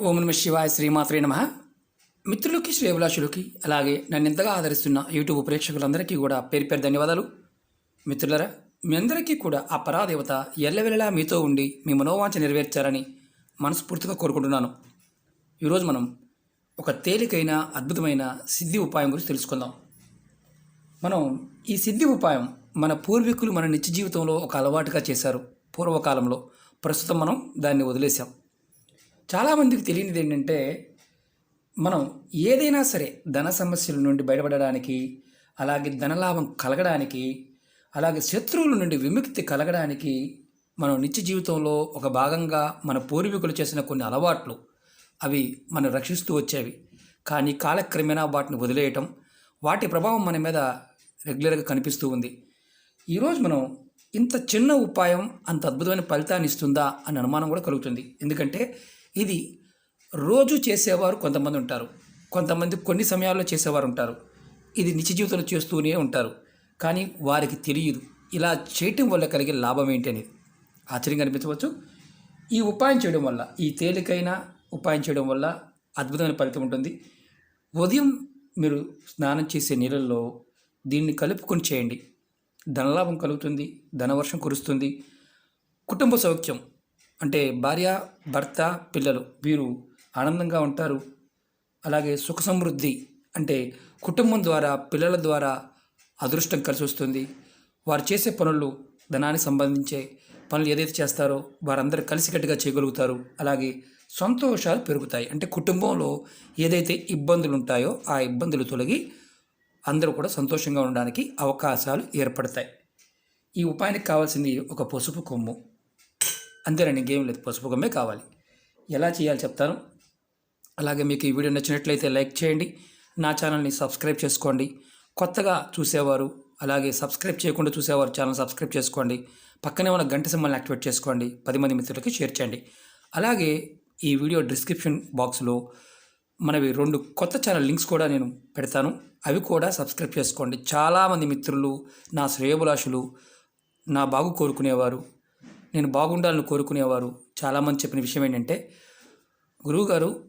ఓం నమ శివాయ శ్రీమాత్రే నమ. మిత్రులకి శ్రేభిలాషులకి అలాగే నన్ను ఎంతగా ఆదరిస్తున్న యూట్యూబ్ ప్రేక్షకులందరికీ కూడా పేరు పేరు ధన్యవాదాలు. మిత్రులరా మీ అందరికీ కూడా ఆ పరాదేవత ఎల్లవెల్లలా మీతో ఉండి మీ మనోవాంఛ నెరవేర్చారని మనస్ఫూర్తిగా కోరుకుంటున్నాను. ఈరోజు మనం ఒక తేలికైన అద్భుతమైన సిద్ధి ఉపాయం గురించి తెలుసుకుందాం. మనం ఈ సిద్ధి ఉపాయం మన పూర్వీకులు మన నిత్య జీవితంలో ఒక అలవాటుగా చేశారు. పూర్వకాలంలో ప్రస్తుతం మనం దాన్ని వదిలేసాం చాలామందికి తెలియనిది ఏంటంటే మనం ఏదైనా సరే ధన సమస్యల నుండి బయటపడడానికి అలాగే ధనలాభం కలగడానికి అలాగే శత్రువుల నుండి విముక్తి కలగడానికి మనం నిత్య జీవితంలో ఒక భాగంగా మన పూర్వీకులు చేసిన కొన్ని అలవాట్లు అవి మనం రక్షిస్తూ వచ్చేవి. కానీ కాలక్రమేణా వాటిని వదిలేయటం వాటి ప్రభావం మన మీద రెగ్యులర్గా కనిపిస్తూ ఉంది. ఈరోజు మనం ఇంత చిన్న ఉపాయం అంత అద్భుతమైన ఫలితాన్ని ఇస్తుందా అనే అనుమానం కూడా కలుగుతుంది. ఎందుకంటే ఇది రోజు చేసేవారు కొంతమంది ఉంటారు. కొంతమంది కొన్ని సమయాల్లో చేసేవారు ఉంటారు. ఇది నిత్య జీవితంలో చేస్తూనే ఉంటారు. కానీ వారికి తెలియదు. ఇలా చేయటం వల్ల కలిగే లాభం ఏంటి అనేది. ఆశ్చర్యంగా అనిపించవచ్చు. ఈ ఉపాయం చేయడం వల్ల ఈ తేలికైన ఉపాయం చేయడం వల్ల అద్భుతమైన ఫలితం ఉంటుంది. ఉదయం మీరు స్నానం చేసే నీళ్ళల్లో దీన్ని కలుపుకొని చేయండి. ధనలాభం కలుగుతుంది. ధనవర్షం కురుస్తుంది. కుటుంబ సౌఖ్యం అంటే భార్య భర్త పిల్లలు వీరు ఆనందంగా ఉంటారు. అలాగే సుఖ సమృద్ధి అంటే కుటుంబం ద్వారా పిల్లల ద్వారా అదృష్టం కలిసి వస్తుంది. వారు చేసే పనులు ధనానికి సంబంధించే పనులు ఏదైతే చేస్తారో వారందరూ కలిసికట్టుగా చేయగలుగుతారు. అలాగే సంతోషాలు పెరుగుతాయి. అంటే కుటుంబంలో ఏదైతే ఇబ్బందులు ఉంటాయో ఆ ఇబ్బందులు తొలగి అందరూ కూడా సంతోషంగా ఉండడానికి అవకాశాలు ఏర్పడతాయి. ఈ ఉపాయానికి కావాల్సింది ఒక పసుపు కొమ్ము. అంతేనండి ఇంకేం లేదు పసుపు కావాలి. ఎలా చేయాలి చెప్తాను? అలాగే మీకు ఈ వీడియో నచ్చినట్లయితే లైక్ చేయండి నా ఛానల్ని సబ్స్క్రైబ్ చేసుకోండి. కొత్తగా చూసేవారు అలాగే సబ్స్క్రైబ్ చేయకుండా చూసేవారు ఛానల్ సబ్స్క్రైబ్ చేసుకోండి. పక్కనే ఉన్న గంట సింబల్ని యాక్టివేట్ చేసుకోండి పది మంది మిత్రులకి షేర్ చేయండి. అలాగే ఈ వీడియో డిస్క్రిప్షన్ బాక్స్లో మనవి రెండు కొత్త ఛానల్ లింక్స్ కూడా నేను పెడతాను. అవి కూడా సబ్స్క్రైబ్ చేసుకోండి. చాలామంది మిత్రులు నా శ్రేయభిలాషులు నా బాగు కోరుకునేవారు నేను బాగుండాలని కోరుకునేవారు చాలామంది చెప్పిన విషయం ఏంటంటే గురువుగారు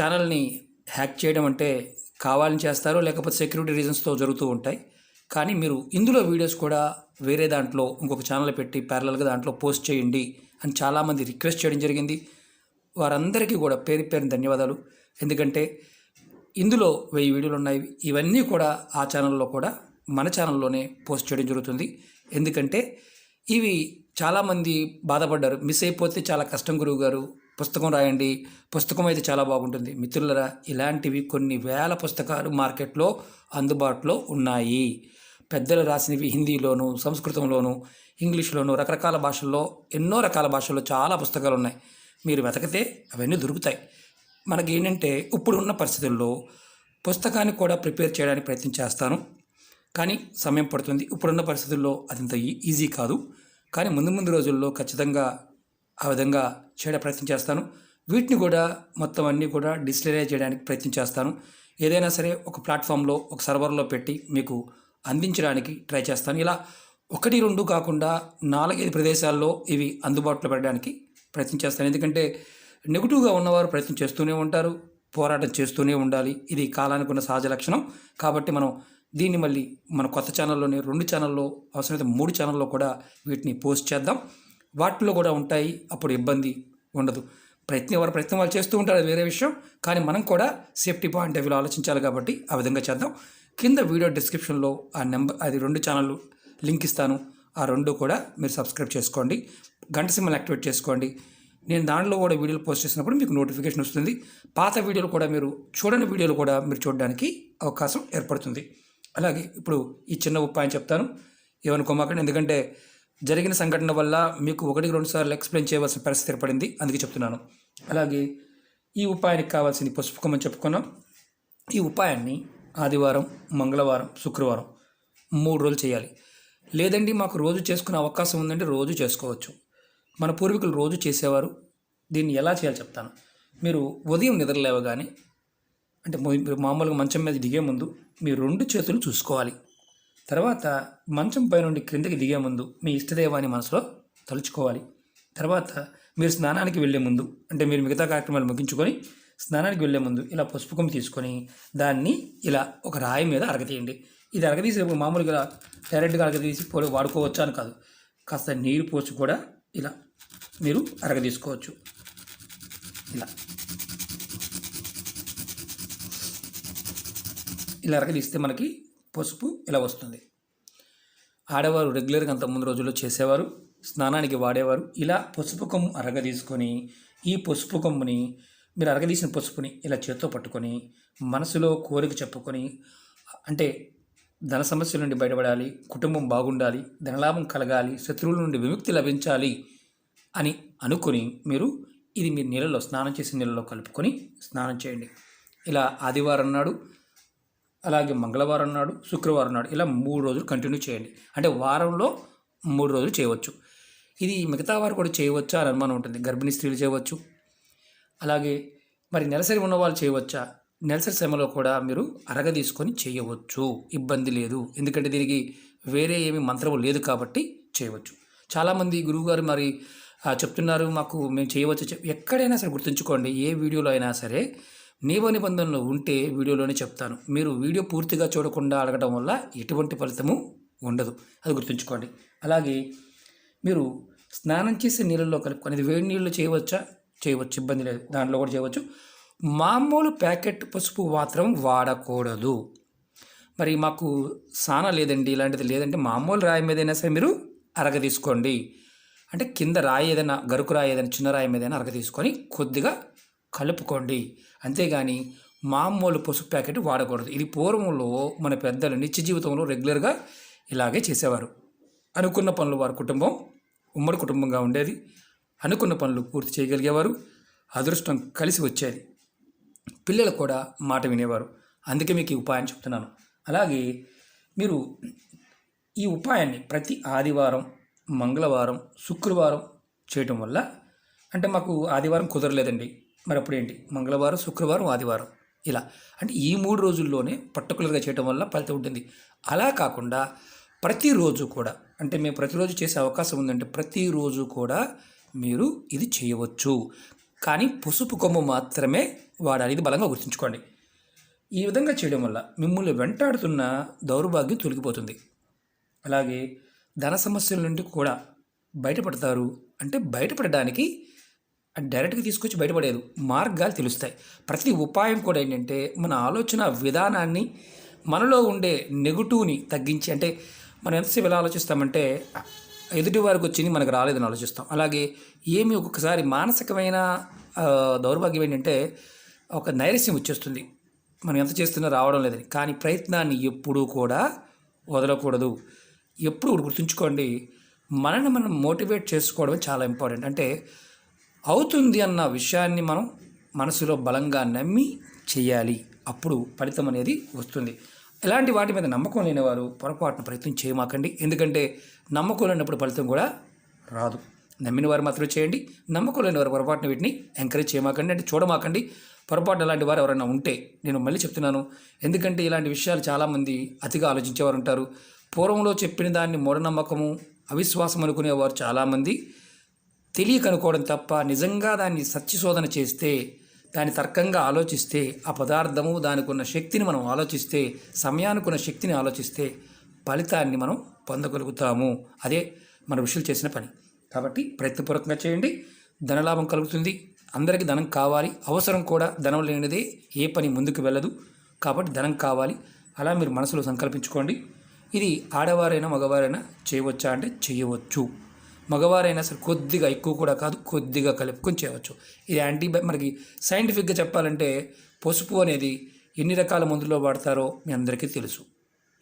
ఛానల్ని హ్యాక్ చేయడం అంటే కావాలని చేస్తారు లేకపోతే సెక్యూరిటీ రీజన్స్తో జరుగుతూ ఉంటాయి. కానీ మీరు ఇందులో వీడియోస్ కూడా వేరే దాంట్లో ఇంకొక ఛానల్ పెట్టి ప్యారలల్గా దాంట్లో పోస్ట్ చేయండి అని చాలామంది రిక్వెస్ట్ చేయడం జరిగింది. వారందరికీ కూడా పేరు పేరు ధన్యవాదాలు. ఎందుకంటే ఇందులో వెయ్యి వీడియోలు ఉన్నాయి. ఇవన్నీ కూడా ఆ ఛానల్లో కూడా మన ఛానల్లోనే పోస్ట్ చేయడం జరుగుతుంది. ఎందుకంటే ఇవి చాలామంది బాధపడ్డారు. మిస్ అయిపోతే చాలా కష్టం గురువు గారు పుస్తకం రాయండి. పుస్తకం అయితే చాలా బాగుంటుంది. మిత్రులరా ఇలాంటివి కొన్ని వేల పుస్తకాలు మార్కెట్లో అందుబాటులో ఉన్నాయి. పెద్దలు రాసినవి హిందీలోను సంస్కృతంలోను ఇంగ్లీష్లోను రకరకాల భాషల్లో ఎన్నో రకాల భాషల్లో చాలా పుస్తకాలు ఉన్నాయి మీరు వెతకితే అవన్నీ దొరుకుతాయి. మనకి ఏంటంటే ఇప్పుడున్న పరిస్థితుల్లో పుస్తకాన్ని కూడా ప్రిపేర్ చేయడానికి ప్రయత్నం చేస్తాను. కానీ సమయం పడుతుంది. ఇప్పుడున్న పరిస్థితుల్లో అదంత ఈ- ఈజీ కాదు. కానీ ముందు ముందు రోజుల్లో ఖచ్చితంగా ఆ విధంగా చేయడానికి ప్రయత్నం చేస్తాను. వీటిని కూడా మొత్తం అన్నీ కూడా డిస్ప్లే చేయడానికి ప్రయత్నం చేస్తాను. ఏదైనా సరే ఒక ప్లాట్ఫామ్లో ఒక సర్వర్లో పెట్టి మీకు అందించడానికి ట్రై చేస్తాను. ఇలా ఒకటి రెండు కాకుండా నాలుగైదు ప్రదేశాల్లో ఇవి అందుబాటులో పెట్టడానికి ప్రయత్నం చేస్తాను. ఎందుకంటే నెగిటివ్గా ఉన్నవారు ప్రయత్నం చేస్తూనే ఉంటారు పోరాటం చేస్తూనే ఉండాలి. ఇది కాలానికి ఉన్న సహజ లక్షణం. కాబట్టి మనం దీన్ని మళ్ళీ మన కొత్త ఛానల్లోనే రెండు ఛానల్లో అవసరమైతే మూడు ఛానల్లో కూడా వీటిని పోస్ట్ చేద్దాం. వాటిలో కూడా ఉంటాయి అప్పుడు ఇబ్బంది ఉండదు. ప్రయత్నం ఎవరు ప్రయత్నం వాళ్ళు చేస్తూ ఉంటారు అది వేరే విషయం. కానీ మనం కూడా సేఫ్టీ పాయింట్ అవి ఆలోచించాలి కాబట్టి ఆ విధంగా చేద్దాం. కింద వీడియో డిస్క్రిప్షన్లో ఆ నెంబర్ అది రెండు ఛానళ్ళు లింక్ ఇస్తాను. ఆ రెండు కూడా మీరు సబ్స్క్రైబ్ చేసుకోండి. గంట సిమ్మల్ని యాక్టివేట్ చేసుకోండి. నేను దాంట్లో కూడా వీడియోలు పోస్ట్ చేసినప్పుడు మీకు నోటిఫికేషన్ వస్తుంది. పాత వీడియోలు కూడా మీరు చూడని వీడియోలు కూడా మీరు చూడడానికి అవకాశం ఏర్పడుతుంది. అలాగే ఇప్పుడు ఈ చిన్న ఉపాయం చెప్తాను. ఏమనుకోమాకండి ఎందుకంటే జరిగిన సంఘటన వల్ల మీకు ఒకటికి రెండు సార్లు ఎక్స్ప్లెయిన్ చేయవలసిన పరిస్థితి ఏర్పడింది. అందుకే చెప్తున్నాను. అలాగే ఈ ఉపాయానికి కావాల్సింది పసుపు అని చెప్పుకున్నాం. ఈ ఉపాయాన్ని ఆదివారం మంగళవారం శుక్రవారం మూడు రోజులు చేయాలి. లేదండి మాకు రోజు చేసుకునే అవకాశం ఉందంటే రోజు చేసుకోవచ్చు. మన పూర్వీకులు రోజు చేసేవారు. దీన్ని ఎలా చేయాలో చెప్తాను. మీరు ఉదయం నిద్ర లేవగానే అంటే మామూలుగా మంచం మీద దిగే ముందు మీ రెండు చేతులు చూసుకోవాలి. తర్వాత మంచం పై నుండి క్రిందకి దిగే ముందు మీ ఇష్టదేవాన్ని మనసులో తలుచుకోవాలి. తర్వాత మీరు స్నానానికి వెళ్ళే ముందు అంటే మీరు మిగతా కార్యక్రమాలు ముగించుకొని స్నానానికి వెళ్ళే ముందు ఇలా పసుపు తీసుకొని దాన్ని ఇలా ఒక రాయి మీద అరగతీయండి. ఇది అరగదీసేటప్పుడు మామూలుగా డైరెక్ట్గా అరగదీసి పొడి వాడుకోవచ్చా అని కాదు. కాస్త నీరు పోసి కూడా ఇలా మీరు అరగదీసుకోవచ్చు. ఇలా. ఇలా అరగదీస్తే మనకి పసుపు ఇలా వస్తుంది. ఆడవారు రెగ్యులర్గా అంత ముందు రోజుల్లో చేసేవారు స్నానానికి వాడేవారు. ఇలా పసుపు కొమ్ము అరగదీసుకొని ఈ పసుపు కొమ్ముని మీరు అరగదీసిన పసుపుని ఇలా చేత్తో పట్టుకొని మనసులో కోరిక చెప్పుకొని అంటే ధన సమస్యల నుండి బయటపడాలి కుటుంబం బాగుండాలి ధనలాభం కలగాలి శత్రువుల నుండి విముక్తి లభించాలి అని అనుకొని మీరు ఇది మీ నీళ్ళలో స్నానం చేసిన నీళ్ళలో కలుపుకొని స్నానం చేయండి. ఇలా ఆదివారం నాడు అలాగే మంగళవారం నాడు శుక్రవారం నాడు ఇలా మూడు రోజులు కంటిన్యూ చేయండి. అంటే వారంలో మూడు రోజులు చేయవచ్చు. ఇది మిగతా వారు కూడా చేయవచ్చా అని అనుమానం ఉంటుంది. గర్భిణీ స్త్రీలు చేయవచ్చు. అలాగే మరి నెలసరి ఉన్న వాళ్ళు చేయవచ్చా? నెలసరి సమయంలో కూడా మీరు అరగ తీసుకొని చేయవచ్చు. ఇబ్బంది లేదు. ఎందుకంటే దీనికి వేరే ఏమి మంత్రం లేదు కాబట్టి చేయవచ్చు. చాలామంది గురువుగారు మరి చెప్తున్నారు మాకు మేము చేయవచ్చు. ఎక్కడైనా సరే గుర్తుంచుకోండి. ఏ వీడియోలో అయినా సరే నియమ నిబంధనలు ఉంటే వీడియోలోనే చెప్తాను. మీరు వీడియో పూర్తిగా చూడకుండా అడగడం వల్ల ఎటువంటి ఫలితము ఉండదు. అది గుర్తుంచుకోండి. అలాగే మీరు స్నానం చేసే నీళ్ళల్లో కలుపుకొని ఇది వేడి నీళ్ళు చేయవచ్చా? చేయవచ్చు. ఇబ్బంది లేదు. దాంట్లో కూడా చేయవచ్చు. మామూలు ప్యాకెట్ పసుపు మాత్రం వాడకూడదు. మరి మాకు సాన లేదండి. ఇలాంటిది లేదంటే మామూలు రాయి మీదైనా సరే మీరు అరగ తీసుకోండి. అంటే కింద రాయి ఏదైనా గరుకు రాయి ఏదైనా చిన్న రాయి మీదైనా అరగ తీసుకొని కొద్దిగా కలుపుకోండి. అంతేగాని మామూలు పసుపు ప్యాకెట్ వాడకూడదు. ఇది పూర్వంలో మన పెద్దలు నిత్య జీవితంలో రెగ్యులర్గా ఇలాగే చేసేవారు. అనుకున్న పనులు వారి కుటుంబం ఉమ్మడి కుటుంబంగా ఉండేది. అనుకున్న పనులు పూర్తి చేయగలిగేవారు. అదృష్టం కలిసి వచ్చేది. పిల్లలు కూడా మాట వినేవారు. అందుకే మీకు ఈ ఉపాయం చెప్తున్నాను. అలాగే మీరు ఈ ఉపాయాన్ని ప్రతి ఆదివారం మంగళవారం శుక్రవారం చేయటం వల్ల అంటే మాకు ఆదివారం కుదరలేదండి. మరి అప్పుడు ఏంటి మంగళవారం శుక్రవారం ఆదివారం. ఇలా. అంటే ఈ మూడు రోజుల్లోనే పర్టికులర్గా చేయటం వల్ల ఫలితం ఉంటుంది. అలా కాకుండా ప్రతిరోజు కూడా అంటే మేము ప్రతిరోజు చేసే అవకాశం ఉందంటే ప్రతిరోజు కూడా మీరు ఇది చేయవచ్చు. కానీ పసుపు కొమ్ము మాత్రమే వాడాలి. ఇది బలంగా గుర్తుంచుకోండి. ఈ విధంగా చేయడం వల్ల మిమ్మల్ని వెంటాడుతున్న దౌర్భాగ్యం తొలగిపోతుంది. అలాగే ధన సమస్యల నుండి కూడా బయటపడతారు. అంటే బయటపడడానికి డైరెక్ట్గా తీసుకొచ్చి బయటపడేది. మార్గాలు తెలుస్తాయి. ప్రతి ఉపాయం కూడా ఏంటంటే మన ఆలోచన విధానాన్ని మనలో ఉండే నెగిటివ్ని తగ్గించి అంటే మనం ఎంతసేపు ఎలా ఆలోచిస్తామంటే ఎదుటి వారికి వచ్చింది మనకు రాలేదని ఆలోచిస్తాం. అలాగే ఏమి ఒక్కొక్కసారి మానసికమైన దౌర్భాగ్యం ఏంటంటే ఒక నైరస్యం వచ్చేస్తుంది. మనం ఎంత చేస్తున్నా రావడం లేదని. కానీ ప్రయత్నాన్ని ఎప్పుడూ కూడా వదలకూడదు. ఎప్పుడు గుర్తుంచుకోండి మనల్ని మనం మోటివేట్ చేసుకోవడం చాలా ఇంపార్టెంట్. అంటే అవుతుంది అన్న విషయాన్ని మనం మనసులో బలంగా నమ్మి చేయాలి. అప్పుడు ఫలితం అనేది వస్తుంది. ఇలాంటి వాటి మీద నమ్మకం లేనివారు పొరపాటున ప్రయత్నం చేయమాకండి. ఎందుకంటే నమ్మకం లేనప్పుడు ఫలితం కూడా రాదు. నమ్మిన వారు మాత్రమే చేయండి. నమ్మకం లేని వారు పొరపాటున వీటిని ఎంకరేజ్ చేయమాకండి. అంటే చూడమాకండి. పొరపాటు అలాంటి వారు ఎవరైనా ఉంటే నేను మళ్ళీ చెప్తున్నాను. ఎందుకంటే ఇలాంటి విషయాలు చాలామంది అతిగా ఆలోచించేవారు ఉంటారు. పూర్వంలో చెప్పిన దాన్ని మూఢనమ్మకము అవిశ్వాసం అనుకునేవారు చాలామంది. తెలియకనుకోవడం తప్ప నిజంగా దాన్ని సత్యశోధన చేస్తే దాన్ని తర్కంగా ఆలోచిస్తే ఆ పదార్థము దానికి ఉన్న శక్తిని మనం ఆలోచిస్తే సమయానికి ఉన్న శక్తిని ఆలోచిస్తే ఫలితాన్ని మనం పొందగలుగుతాము. అదే మన ఋషులు చేసిన పని. కాబట్టి ప్రయత్నపూర్వకంగా చేయండి. ధనలాభం కలుగుతుంది. అందరికీ ధనం కావాలి. అవసరం కూడా ధనం లేనిదే ఏ పని ముందుకు వెళ్ళదు. కాబట్టి ధనం కావాలి. అలా మీరు మనసులో సంకల్పించుకోండి. ఇది ఆడవారైనా మగవారైనా చేయవచ్చా అంటే చేయవచ్చు. మగవారైనా సరే కొద్దిగా ఎక్కువ కూడా కాదు కొద్దిగా కలుపుకొని చేయవచ్చు. ఇది యాంటీ మనకి సైంటిఫిక్గా చెప్పాలంటే పసుపు అనేది ఎన్ని రకాల మందుల్లో వాడతారో మీ అందరికీ తెలుసు.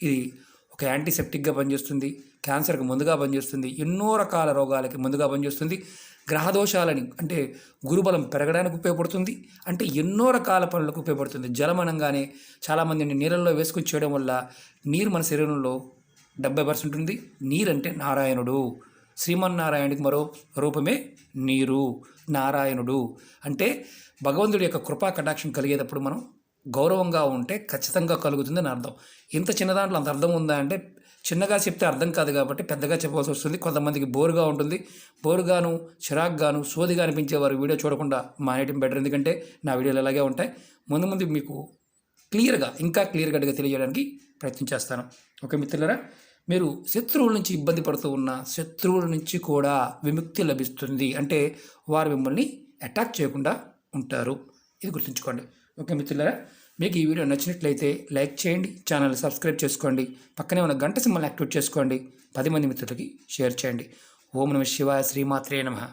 ఇది ఒక యాంటీసెప్టిక్గా పనిచేస్తుంది క్యాన్సర్కి ముందుగా పనిచేస్తుంది ఎన్నో రకాల రోగాలకి ముందుగా పనిచేస్తుంది. గ్రహదోషాలని అంటే గురుబలం పెరగడానికి ఉపయోగపడుతుంది అంటే ఎన్నో రకాల పనులకు ఉపయోగపడుతుంది. జలం అనగానే చాలామందిని నీళ్ళల్లో వేసుకొని చేయడం వల్ల నీరు మన శరీరంలో డెబ్బై పర్సెంట్ ఉంది. నీరంటే నారాయణుడు. శ్రీమన్నారాయణుడికి మరో రూపమే నీరు నారాయణుడు. అంటే భగవంతుడి యొక్క కృపా కటాక్షం కలిగేటప్పుడు మనం గౌరవంగా ఉంటే ఖచ్చితంగా కలుగుతుందని అర్థం. ఇంత చిన్న దాంట్లో అంత అర్థం ఉందా అంటే చిన్నగా చెప్తే అర్థం కాదు కాబట్టి పెద్దగా చెప్పవలసి వస్తుంది. కొంతమందికి బోరుగా ఉంటుంది. బోరుగాను చిరాగ్గాను సోదిగా అనిపించే వారు వీడియో చూడకుండా మానేయడం బెటర్ ఎందుకంటే నా వీడియోలు అలాగే ఉంటాయి. ముందు ముందు మీకు క్లియర్గా ఇంకా క్లియర్ కట్గా తెలియజేయడానికి ప్రయత్నం చేస్తాను. ఓకే మిత్రులరా మీరు శత్రువుల నుంచి ఇబ్బంది పడుతూ ఉన్న శత్రువుల నుంచి కూడా విముక్తి లభిస్తుంది. అంటే వారు మిమ్మల్ని అటాక్ చేయకుండా ఉంటారు. ఇది గుర్తుంచుకోండి. ఓకే మిత్రులారా మీకు ఈ వీడియో నచ్చినట్లయితే లైక్ చేయండి ఛానల్ సబ్స్క్రైబ్ చేసుకోండి పక్కనే ఉన్న గంట సింబల్ యాక్టివేట్ చేసుకోండి పది మంది మిత్రులకి షేర్ చేయండి. ఓం నమ శివాయ శ్రీమాత్రే నమః.